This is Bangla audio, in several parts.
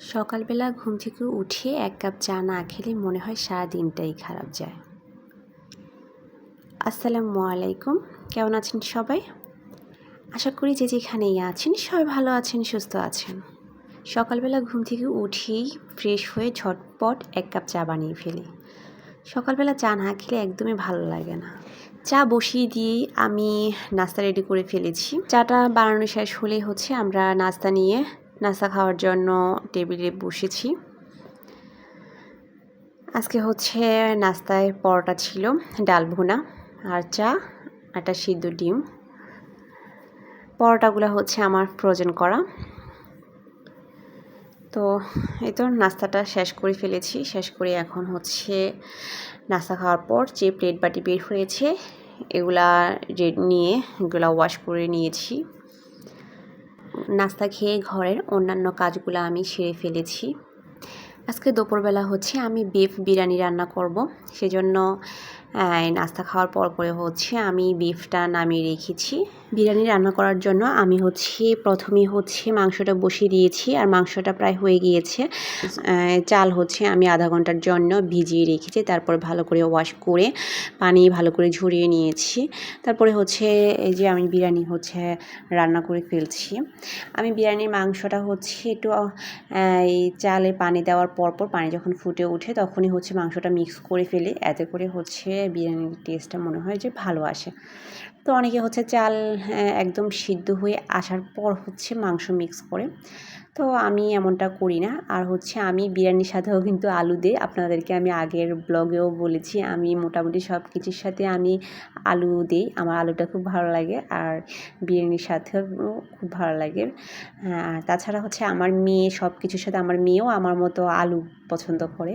সকালবেলা ঘুম থেকে উঠে এক কাপ চা না খেলে মনে হয় সারা দিনটাই খারাপ যায়। আসসালামু আলাইকুম। কেমন আছেন সবাই? আশা করি যে যেখানেই আছেন সবাই ভালো আছেন, সুস্থ আছেন। সকালবেলা ঘুম থেকে উঠেই ফ্রেশ হয়ে ঝটপট এক কাপ চা বানিয়ে ফেলি। সকালবেলা চা না খেলে একদমই ভালো লাগে না। চা বসিয়ে দিয়েই আমি নাস্তা রেডি করে ফেলেছি। চাটা বানানো শেষ হলে হচ্ছে আমরা নাস্তা নিয়ে নাস্তা খাওয়ার জন্য টেবিলে বসেছি। আজকে হচ্ছে নাস্তায় পরোটা ছিল, ডাল ভুনা আর চা একটা সিদ্ধ ডিম। পরোটাগুলো হচ্ছে আমার ফ্রোজেন করা। তো এই তো নাস্তাটা শেষ করে ফেলেছি, শেষ করে এখন হচ্ছে নাস্তা খাওয়ার পর যে প্লেট বাটি বের হয়েছে, এগুলা রেড নিয়ে এগুলা ওয়াশ করে নিয়েছি। নাস্তা খেয়ে ঘরের অন্যান্য কাজগুলো আমি সেরে ফেলেছি। আজকে দুপুরবেলা হচ্ছে আমি বিফ বিরিয়ানি রান্না করব। সেজন্য নাস্তা খাওয়ার পর পরে হচ্ছে আমি বিফটা নামিয়ে রেখেছি। বিরিয়ানি রান্না করার জন্য আমি হচ্ছে প্রথমে হচ্ছে মাংসটা বসিয়ে দিয়েছি আর মাংসটা প্রায় হয়ে গিয়েছে। চাল হচ্ছে আমি আধা ঘণ্টার জন্য ভিজিয়ে রেখেছি, তারপর ভালো করে ওয়াশ করে পানি ভালো করে ঝরিয়ে নিয়েছি। তারপরে হচ্ছে এই যে আমি বিরিয়ানি হচ্ছে রান্না করে ফেলছি। আমি বিরিয়ানির মাংসটা হচ্ছে একটু এই চালে পানি দেওয়ার পরপর পানি যখন ফুটে ওঠে তখনই হচ্ছে মাংসটা মিক্স করে ফেলি। এতে করে হচ্ছে বিরিয়ানির টেস্টটা মনে হয় যে ভালো আসে। তো অনেকে হচ্ছে চাল একদম সিদ্ধ হয়ে আসার পর হচ্ছে মাংস মিক্স করে। তো আমি এমনটা করি না। আর হচ্ছে আমি বিরিয়ানির সাথেও কিন্তু আলু দিই। আপনাদেরকে আমি আগের ব্লগেও বলেছি, আমি মোটামুটি সব কিছুর সাথে আমি আলু দিই। আমার আলুটা খুব ভালো লাগে আর বিরিয়ানির সাথেও খুব ভালো লাগে। আর তাছাড়া হচ্ছে আমার মেয়ে সব কিছুর সাথে আমার মেয়েও আমার মতো আলু পছন্দ করে।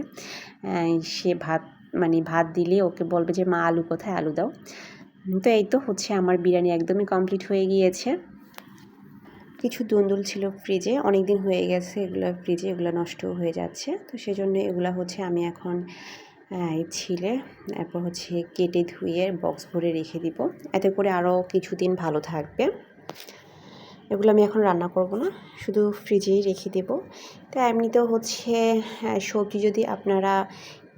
সে ভাত মানে ভাত দিলে ওকে বলবে যে, মা, আলু কোথায়? আলু দাও। তো এই তো হচ্ছে আমার বিরিয়ানি একদমই কমপ্লিট হয়ে গিয়েছে। কিছু দুন্দুল ছিল ফ্রিজে অনেক দিন হয়ে গেছে এগুলো ফ্রিজে এগুলো নষ্ট হয়ে যাচ্ছে। তো সেজন্য এগুলো হচ্ছে আমি এখন ছিলে, এরপর হচ্ছে কেটে ধুয়ে বক্স ভরে রেখে দিব। এতে করে আরও কিছুদিন ভালো থাকবে। এগুলো আমি এখন রান্না করব না, শুধু ফ্রিজেই রেখে দেব। তো এমনিতেও হচ্ছে সবজি যদি আপনারা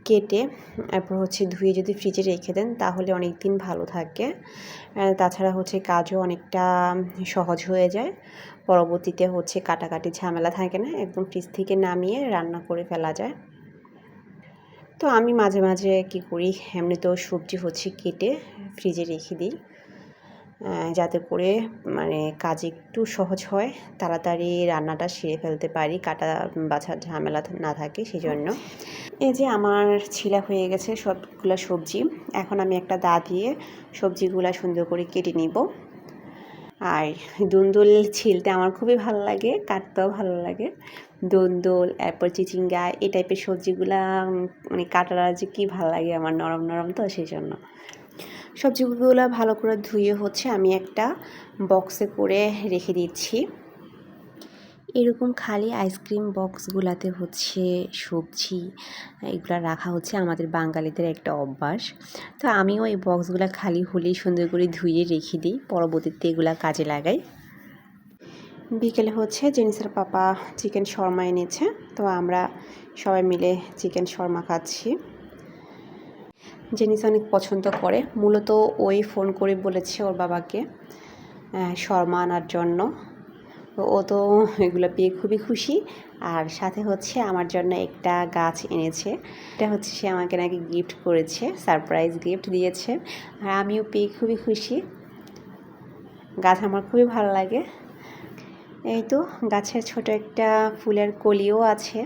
কেটে তারপর হচ্ছে ধুয়ে যদি ফ্রিজে রেখে দেন, তাহলে অনেক দিন ভালো থাকে। তাছাড়া হচ্ছে কাজও অনেকটা সহজ হয়ে যায়। পরবর্তীতে হচ্ছে কাটাকাটি ঝামেলা থাকে না, একদম ফ্রিজ থেকে নামিয়ে রান্না করে ফেলা যায়। তো আমি মাঝে মাঝে কি করি, এমনিতেও সবজি হচ্ছে কেটে ফ্রিজে রেখে দিই। যাতে করে মানে কাজ একটু সহজ হয়, তাড়াতাড়ি রান্নাটা সেরে ফেলতে পারি, কাটা বাছার ঝামেলা না থাকে সেই জন্য এই যে আমার ছিলা হয়ে গেছে সবগুলো সবজি, এখন আমি একটা দা দিয়ে সবজিগুলো সুন্দর করে কেটে নিব। আর দুন্দুল ছিলতে আমার খুবই ভালো লাগে, কাটতেও ভালো লাগে। দুন্দুল, এরপর চিচিঙ্গা, এই টাইপের সবজিগুলা মানে কাটারা যে কী ভালো লাগে, আমার নরম নরম তো সেই জন্য সবজিগুলো ভালো করে ধুয়ে হচ্ছে আমি একটা বক্সে করে রেখে দিচ্ছি। এরকম খালি আইসক্রিম বক্সগুলাতে হচ্ছে সবজি, এগুলো রাখা হচ্ছে আমাদের বাঙালিদের একটা অভ্যাস। তো আমিও এই বক্সগুলো খালি হলেই সুন্দর করে ধুয়ে রেখে দিই, পরবর্তীতে এগুলো কাজে লাগাই। বিকেলে হচ্ছে জেনিসের পাপা চিকেন শর্মা এনেছে, তো আমরা সবাই মিলে চিকেন শর্মা খাচ্ছি। জেনিস অনেক পছন্দ করে। মূলত ওই ফোন করে বলেছে ওর বাবাকে শর্মা আনার জন্য। ও তো এগুলো পেয়ে খুবই খুশি। আর সাথে হচ্ছে আমার জন্য একটা গাছ এনেছে। এটা হচ্ছে সে আমাকে নাকি গিফট করেছে সারপ্রাইজ গিফট দিয়েছে। আর আমিও পেয়ে খুবই খুশি। গাছ আমার খুবই ভালো লাগে। এই তো গাছের ছোট একটা ফুলের কলিও আছে।